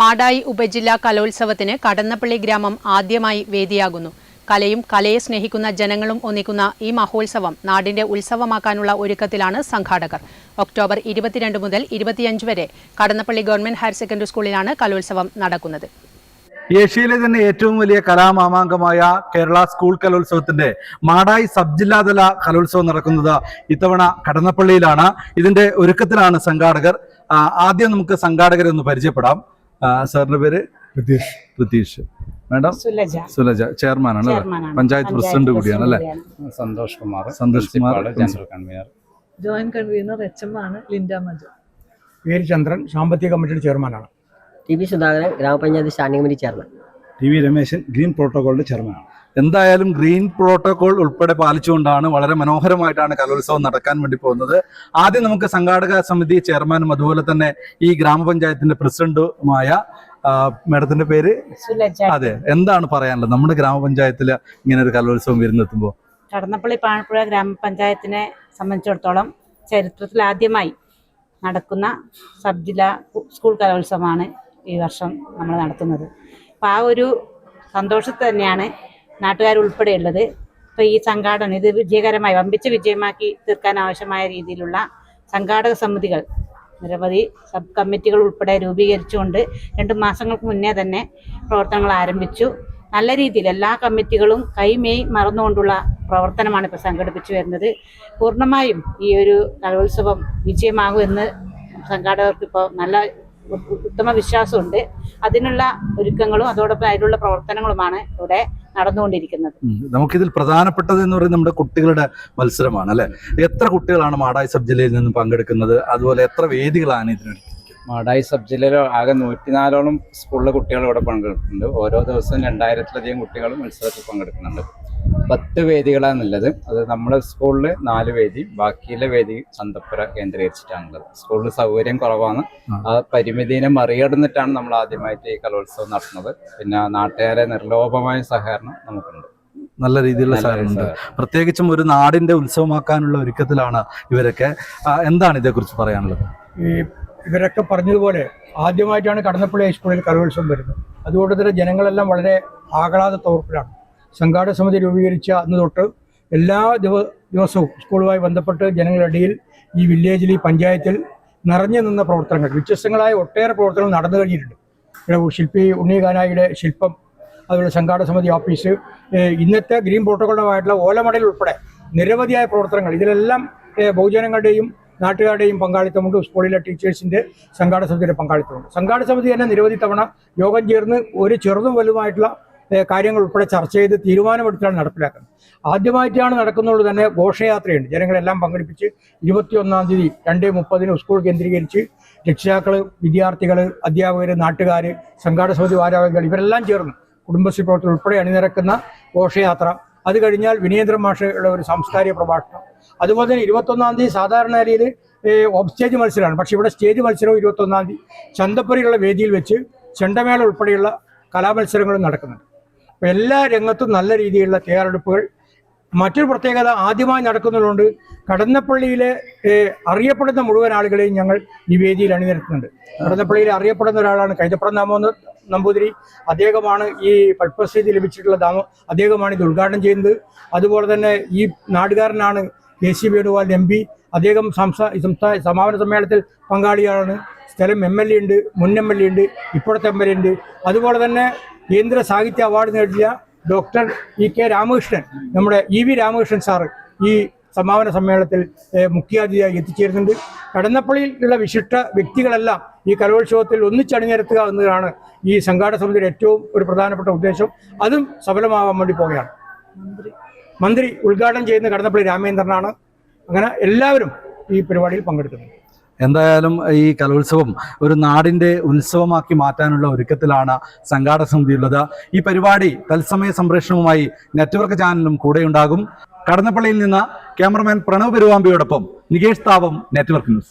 മാടായി ഉപജില്ലാ കലോത്സവത്തിന് കടന്നപ്പള്ളി ഗ്രാമം ആദ്യമായി വേദിയാകുന്നു. കലയും കലയെ സ്നേഹിക്കുന്ന ജനങ്ങളും ഒന്നിക്കുന്ന ഈ മഹോത്സവം നാടിന്റെ ഉത്സവമാക്കാനുള്ള ഒരുക്കത്തിലാണ് സംഘാടകർ. ഒക്ടോബർ ഇരുപത്തിരണ്ട് മുതൽ ഇരുപത്തിയഞ്ച് വരെ കടന്നപ്പള്ളി ഗവൺമെന്റ് ഹയർ സെക്കൻഡറി സ്കൂളിലാണ് കലോത്സവം നടക്കുന്നത്. ഏഷ്യയിലെ തന്നെ ഏറ്റവും വലിയ കലാമാമാങ്കമായ കേരള സ്കൂൾ കലോത്സവത്തിന്റെ മാടായി സബ് ജില്ലാതല കലോത്സവം നടക്കുന്നത് ഇത്തവണ കടന്നപ്പള്ളിയിലാണ്. ഇതിന്റെ ഒരുക്കത്തിലാണ് സംഘാടകർ. ആദ്യം നമുക്ക് സംഘാടകരെ ഒന്ന് പരിചയപ്പെടാം. സാറിന്റെ പേര്? പ്രതീഷ്. പ്രതീഷ്. മാഡം? സുലജ. സുലജ. ചെയർമാനാണ് അല്ലേ? പഞ്ചായത്ത് പ്രസിഡന്റ് കൂടിയാണ് അല്ലേ. Santhosh Kumar Santhosh Kumar, general convener. Joint convener H M ആണ് ലിൻഡ മജു. പേര് ചന്ദ്രൻ സാമ്പത്തിക കമ്മിറ്റിയുടെ ചെയർമാനാണ്. ടി വി സുധാകരൻ ഗ്രാമപഞ്ചായത്ത് standing committee chairman. T V Rameshan green പ്രോട്ടോകോളിന്റെ ചെയർമാനാണ്. എന്തായാലും ഗ്രീൻ പ്രോട്ടോകോൾ ഉൾപ്പെടെ പാലിച്ചുകൊണ്ടാണ് വളരെ മനോഹരമായിട്ടാണ് കലോത്സവം നടക്കാൻ വേണ്ടി പോകുന്നത്. ആദ്യം നമുക്ക് സംഘാടക സമിതി ചെയർമാനും അതുപോലെ തന്നെ ഈ ഗ്രാമപഞ്ചായത്തിന്റെ പ്രസിഡന്റുമായ മാഡത്തിന്റെ പേര്? അതെ എന്താണ് പറയാനുള്ളത്? നമ്മുടെ ഗ്രാമപഞ്ചായത്തിൽ ഇങ്ങനെ ഒരു കലോത്സവം വരുന്നെത്തുമ്പോൾ കടന്നപ്പള്ളി പാണപ്പുഴ ഗ്രാമപഞ്ചായത്തിനെ സംബന്ധിച്ചിടത്തോളം ചരിത്രത്തിൽ ആദ്യമായി നടക്കുന്ന സബ് ജില്ലാ സ്കൂൾ കലോത്സവമാണ് ഈ വർഷം നമ്മൾ നടത്തുന്നത്. അപ്പോൾ ആ ഒരു സന്തോഷത്തിൽ തന്നെയാണ് നാട്ടുകാരുൾപ്പെടെയുള്ളത്. ഇപ്പോൾ ഈ സംഘാടനം ഇത് വിജയകരമായി വമ്പിച്ച വിജയമാക്കി തീർക്കാൻ ആവശ്യമായ രീതിയിലുള്ള സംഘാടക സമിതികൾ നിരവധി സബ് കമ്മിറ്റികൾ ഉൾപ്പെടെ രൂപീകരിച്ചുകൊണ്ട് രണ്ട് മാസങ്ങൾക്ക് മുന്നേ തന്നെ പ്രവർത്തനങ്ങൾ ആരംഭിച്ചു. നല്ല രീതിയിൽ എല്ലാ കമ്മിറ്റികളും കൈമേയ് മറന്നുകൊണ്ടുള്ള പ്രവർത്തനമാണ് ഇപ്പോൾ സംഘടിപ്പിച്ചു വരുന്നത്. പൂർണമായും ഈ ഒരു കലോത്സവം വിജയമാകുമെന്ന് സംഘാടകർക്ക് ഇപ്പോൾ നല്ല ഉത്തമ വിശ്വാസമുണ്ട്. അതിനുള്ള ഒരുക്കങ്ങളും അതോടൊപ്പം അതിനുള്ള പ്രവർത്തനങ്ങളുമാണ് ഇവിടെ നടന്നുകൊണ്ടിരിക്കുന്നത്. നമുക്കിതിൽ പ്രധാനപ്പെട്ടത് എന്ന് പറയുന്നത് നമ്മുടെ കുട്ടികളുടെ മത്സരമാണ് അല്ലെ? എത്ര കുട്ടികളാണ് മാടായി സബ് ജില്ലയിൽ നിന്ന് പങ്കെടുക്കുന്നത്? അതുപോലെ എത്ര വേദികളാണ് ഇതിന് മാടായി സബ് ജില്ലയിൽ ആകെ നൂറ്റിനാലോളം സ്കൂളിലെ കുട്ടികൾ ഇവിടെ പങ്കെടുക്കുന്നുണ്ട്. ഓരോ ദിവസവും രണ്ടായിരത്തിലധികം കുട്ടികൾ മത്സരത്തിൽ പങ്കെടുക്കുന്നുണ്ട്. പത്ത് വേദികളാണുള്ളത് അത് നമ്മുടെ സ്കൂളിൽ നാല് വേദി ബാക്കിയുള്ള വേദി ചന്തപ്പുര കേന്ദ്രീകരിച്ചിട്ടാണുള്ളത്. സ്കൂളിൽ സൗകര്യം കുറവാണ്. ആ. പരിമിതിനെ മറികടന്നിട്ടാണ് നമ്മൾ ആദ്യമായിട്ട് ഈ കലോത്സവം നടത്തുന്നത്. പിന്നെ നാട്ടുകാരെ നിർലോഭമായ സഹകരണം നമുക്കുണ്ട്. നല്ല രീതിയിലുള്ള സഹകരണമുണ്ട് പ്രത്യേകിച്ചും ഒരു നാടിന്റെ ഉത്സവമാക്കാനുള്ള ഒരുക്കത്തിലാണ് ഇവരൊക്കെ. എന്താണ് ഇതേക്കുറിച്ച് പറയാനുള്ളത്? ഈ ഇവരൊക്കെ പറഞ്ഞതുപോലെ ആദ്യമായിട്ടാണ് കടന്നപ്പള്ളി ഹൈസ്കൂളിൽ കലോത്സവം വരുന്നത്. അതുകൊണ്ട് തന്നെ ജനങ്ങളെല്ലാം വളരെ ആഹ്ലാദ തോർപ്പിലാണ് സംഘാടക സമിതി രൂപീകരിച്ച അന്ന് തൊട്ട് എല്ലാ ദിവ ദിവസവും സ്കൂളുമായി ബന്ധപ്പെട്ട് ജനങ്ങളുടെ ഇടയിൽ ഈ വില്ലേജിൽ ഈ പഞ്ചായത്തിൽ നിറഞ്ഞു നിന്ന പ്രവർത്തനങ്ങൾ വ്യത്യസ്തങ്ങളായ ഒട്ടേറെ പ്രവർത്തനങ്ങൾ നടന്നു കഴിഞ്ഞിട്ടുണ്ട്. ഇവിടെ ശില്പി ഉണ്ണികാനായിയുടെ ശില്പം അതുപോലെ സംഘാടക സമിതി ഓഫീസ് ഇന്നത്തെ ഗ്രീൻ പ്രോട്ടോക്കോളുമായിട്ടുള്ള ഓലമടയിൽ ഉൾപ്പെടെ നിരവധിയായ പ്രവർത്തനങ്ങൾ. ഇതിലെല്ലാം ബഹുജനങ്ങളുടെയും നാട്ടുകാരുടെയും പങ്കാളിത്തമുണ്ട്. സ്കൂളിലെ ടീച്ചേഴ്സിന്റെ സംഘാടക സമിതിയുടെ പങ്കാളിത്തമുണ്ട്. സംഘാടക സമിതി തന്നെ നിരവധി തവണ യോഗം ചേർന്ന് ഒരു ചെറുതും വലുതുമായിട്ടുള്ള കാര്യങ്ങൾ ഉൾപ്പെടെ ചർച്ച ചെയ്ത് തീരുമാനമെടുത്താണ് നടപ്പിലാക്കുന്നത്. ആദ്യമായിട്ടാണ് നടക്കുന്നുള്ളൂ തന്നെ ഘോഷയാത്രയുണ്ട്. ജനങ്ങളെല്ലാം പങ്കെടുപ്പിച്ച് ഇരുപത്തിയൊന്നാം തീയതി രണ്ടേ മുപ്പതിന് സ്കൂൾ കേന്ദ്രീകരിച്ച് രക്ഷിതാക്കൾ വിദ്യാർത്ഥികൾ അധ്യാപകർ നാട്ടുകാർ സംഘാടക സമിതി ഭാരവാഹികൾ ഇവരെല്ലാം ചേർന്ന് കുടുംബശ്രീ പ്രവർത്തകർ ഉൾപ്പെടെ അണിനിരക്കുന്ന ഘോഷയാത്ര. അത് കഴിഞ്ഞാൽ വിനീന്ദ്ര മാഷയുടെ ഒരു സാംസ്കാരിക പ്രഭാഷണം. അതുപോലെ തന്നെ ഇരുപത്തൊന്നാം തീയതി സാധാരണ നിലയിൽ ഓഫ് സ്റ്റേജ് മത്സരമാണ്. പക്ഷേ ഇവിടെ സ്റ്റേജ് മത്സരവും ഇരുപത്തൊന്നാം തീയതി ചന്തപ്പുരയുള്ള വേദിയിൽ വെച്ച് ചെണ്ടമേള ഉൾപ്പെടെയുള്ള കലാമത്സരങ്ങളും നടക്കുന്നുണ്ട്. എല്ലാ രംഗത്തും നല്ല രീതിയിലുള്ള തയ്യാറെടുപ്പുകൾ മറ്റൊരു പ്രത്യേകത ആദ്യമായി നടക്കുന്നതുകൊണ്ട് കടന്നപ്പള്ളിയിലെ അറിയപ്പെടുന്ന മുഴുവൻ ആളുകളെയും ഞങ്ങൾ ഈ വേദിയിൽ അണിനിരത്തുന്നുണ്ട്. കടന്നപ്പള്ളിയിൽ അറിയപ്പെടുന്ന ഒരാളാണ് കൈതപ്പുറം ദാമോന്ന് നമ്പൂതിരി. അദ്ദേഹമാണ് ഈ പത്മശ്രീ ലഭിച്ചിട്ടുള്ള ദാമോ അദ്ദേഹമാണ് ഇത് ഉദ്ഘാടനം ചെയ്യുന്നത്. അതുപോലെ തന്നെ ഈ നാടുകാരനാണ് K C Venugopal M P. അദ്ദേഹം സംസ്ഥാന സമാപന സമ്മേളനത്തിൽ പങ്കാളിയാണ്. സ്ഥലം എം എൽ എ ഉണ്ട് മുൻ എം എൽ എ ഉണ്ട് ഇപ്പോഴത്തെ എം എൽ എ ഉണ്ട്. അതുപോലെ തന്നെ കേന്ദ്ര സാഹിത്യ അവാർഡ് നേടിയ ഡോക്ടർ ഇ കെ രാമകൃഷ്ണൻ നമ്മുടെ ഇ വി രാമകൃഷ്ണൻ സാറ് ഈ സമാപന സമ്മേളനത്തിൽ മുഖ്യാതിഥിയായി എത്തിച്ചേരുന്നുണ്ട്. കടന്നപ്പള്ളിയിലുള്ള വിശിഷ്ട വ്യക്തികളെല്ലാം ഈ കലോത്സവത്തിൽ ഒന്നിച്ചണിനിരത്തുക എന്നതാണ് ഈ സംഘാടക സമിതിയുടെ ഏറ്റവും ഒരു പ്രധാനപ്പെട്ട ഉദ്ദേശം. അതും സഫലമാവാൻ വേണ്ടി പോവുകയാണ്. മന്ത്രി. ഉദ്ഘാടനം ചെയ്യുന്ന കടന്നപ്പള്ളി രാമേന്ദ്രനാണ്. അങ്ങനെ എല്ലാവരും ഈ പരിപാടിയിൽ പങ്കെടുക്കുന്നത് എന്തായാലും ഈ കലോത്സവം ഒരു നാടിന്റെ ഉത്സവമാക്കി മാറ്റാനുള്ള ഒരുക്കത്തിലാണ് സംഘാടക സമിതിയുള്ളത് ഈ പരിപാടി തത്സമയ സംപ്രേഷണവുമായി നെറ്റ്വർക്ക് ചാനലും കൂടെ ഉണ്ടാകും കടന്നപ്പള്ളിയിൽ നിന്ന് ക്യാമറമാൻ പ്രണവ് പെരുവാമ്പിയോടൊപ്പം നികേഷ് താവം നെറ്റ്വർക്ക് ന്യൂസ്.